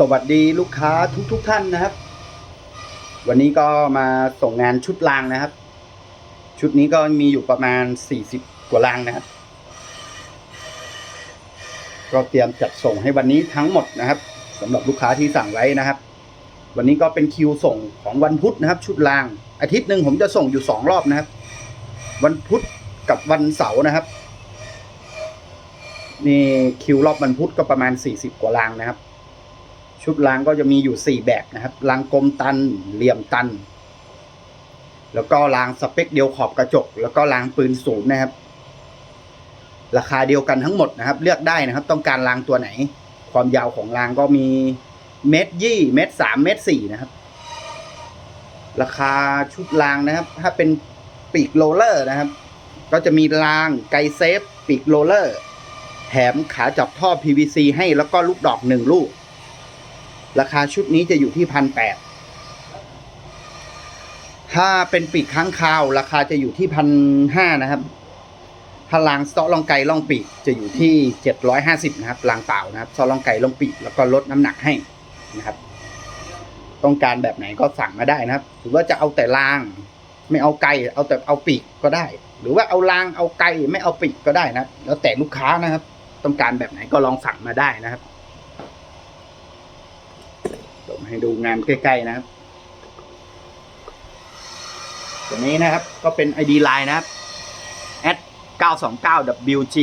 สวัสดีลูกค้าทุกๆทท่านนะครับ วันนี้ก็มาส่งงานชุดรางนะครับ ชุดนี้ก็มีอยู่ประมาณ 40 กว่ารางนะครับ ก็เตรียมจัดส่งให้วันนี้ทั้งหมดนะครับสำหรับลูกค้าที่สั่งไว้นะครับ วันนี้ก็เป็นคิวส่งของวันพุธนะครับ ชุดราง อาทิตย์หนึ่งผมจะส่งอยู่สองรอบนะครับ วันพุธกับวันเสาร์นะครับนี่คิวรอบวันพุธก็ประมาณ 40 กว่ารางนะครับ ชุดรางก็จะมีอยู่ 4 แบบนะครับรางกลมตันเหลี่ยมตัน แล้วก็รางสเปคเดียวขอบกระจก แล้วก็รางปืนศูนย์นะครับ ราคาเดียวกันทั้งหมดนะครับ เลือกได้นะครับ ต้องการรางตัวไหน ความยาวของรางก็มีเมตรยี่เมตรสามเมตรสี่นะครับ ราคาชุดรางนะครับ ถ้าเป็นปีกโรลเลอร์นะครับ ก็จะมีรางไกเซฟปีกโรลเลอร์ แถมขาจับท่อ PVC ให้แล้วก็ลูกดอกหนึ่งลูก ราคาชุดนี้จะอยู่ที่พันแปดถ้าเป็นปีกค้างคาว ราคาจะอยู่ที่พันห้านะครับถ้าลางซอลองไก่ล่องปีกจะอยู่ที่เจ็ดร้อยห้าสิบนะครับลางเปล่านะครับซอลองไก่ล่องปีกแล้วก็ลดน้ำหนักให้นะครับ ต้องการแบบไหนก็สั่งมาได้นะครับ หรือว่าจะเอาแต่ลาง ไม่เอาไก่เอาแต่เอาปีกก็ได้ หรือว่าเอาลางเอาไก่ไม่เอาปีกก็ได้นะครับแล้วแต่ลูกค้านะครับ ต้องการแบบไหนก็ลองสั่งมาได้นะครับ ให้ดูงานใกล้ๆนะครับตัวนี้นะครับก็เป็น ID Line นะครับ at 929 WG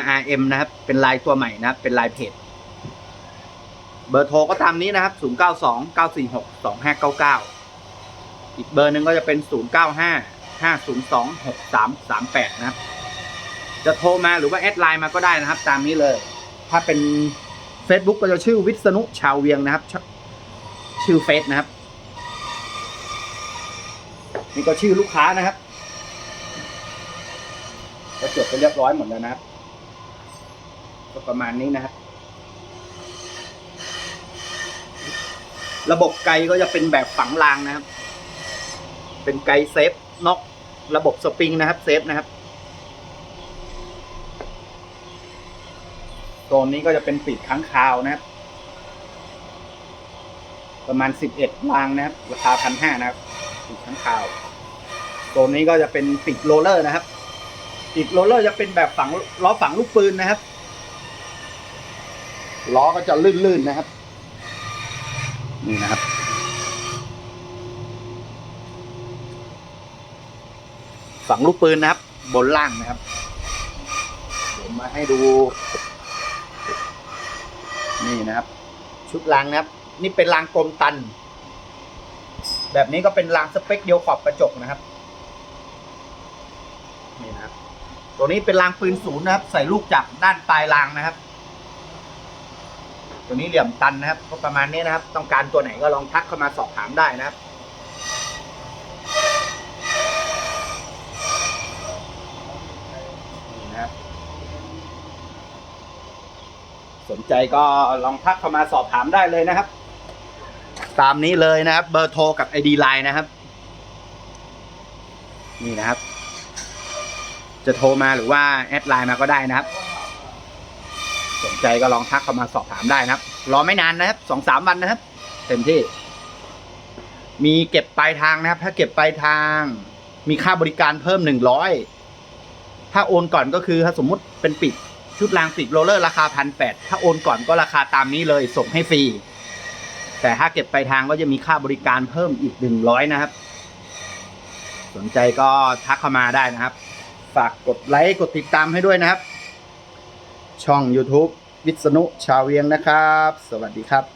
RRM นะครับ เป็นลายตัวใหม่นะครับ เป็นลายเพจ เบอร์โทรก็ตามนี้นะครับ 092 946 2599 อีกเบอร์หนึ่งก็จะเป็น 095 502 6338 นะครับ จะโทรมาหรือว่าแอดไลน์มาก็ได้นะครับ ตามนี้เลย ถ้าเป็น Facebook ก็จะชื่อวิษณุชาวเวียงนะครับ ชื่อเฟซนะครับ นี่ก็ชื่อลูกค้านะครับ ก็จดไปเรียบร้อยหมดแล้วนะครับ ก็ประมาณนี้นะครับ ระบบไกก็จะเป็นแบบฝังรางนะครับ เป็นไกเซฟน็อกระบบสปริงนะครับ เซฟนะครับโซนนี้ก็จะเป็นปีกค้างคาวนะครับ ประมาณสิบเอ็ดรางนะครับ ราคาพันห้านะครับปีกค้างคาวโซนนี้ก็จะเป็นปีกโรลเลอร์นะครับปีกโรลเลอร์จะเป็นแบบฝังล้อฝังลูกปืนนะครับ ล้อก็จะลื่นๆนะครับ นี่นะครับฝังลูกปืนนะครับ บนล่างนะครับผมมาให้ดู นี่นะครับ ชุดรางนะครับ นี่เป็นรางกลมตัน แบบนี้ก็เป็นรางสเปคเดียวขอบกระจกนะครับนี่นะครับ ตัวนี้เป็นรางปืนศูนย์นะครับ ใส่ลูกจับด้านปลายรางนะครับ ตัวนี้เหลี่ยมตันนะครับก็ประมาณนี้นะครับ ต้องการตัวไหนก็ลองทักเข้ามาสอบถามได้นะครับนี่นะครับสนใจก็ลองทักเข้ามาสอบถามได้เลยนะครับ ตามนี้เลยนะครับ เบอร์โทรกับ ID Line นะครับ นี่นะครับ จะโทรมาหรือว่าแอดไลน์มาก็ได้นะครับ สนใจก็ลองทักเข้ามาสอบถามได้นะครับ รอไม่นานนะครับสองสามวันนะครับ เต็มที่ มีเก็บปลายทางนะครับ ถ้าเก็บปลายทาง มีค่าบริการเพิ่มหนึ่งร้อยถ้าโอนก่อนก็คือถ้าสมมุติเป็นปิดชุดรางปิดโรลเลอร์ราคาพันแปดถ้าโอนก่อนก็ราคาตามนี้เลยส่งให้ฟรี แต่ถ้าเก็บปลายทางก็จะมีค่าบริการเพิ่มอีกหนึ่งร้อยนะครับ สนใจก็ทักเข้ามาได้นะครับ ฝากกดไลค์กดติดตามให้ด้วยนะครับ ช่อง YouTube วิษณุชาวเวียงนะครับ สวัสดีครับ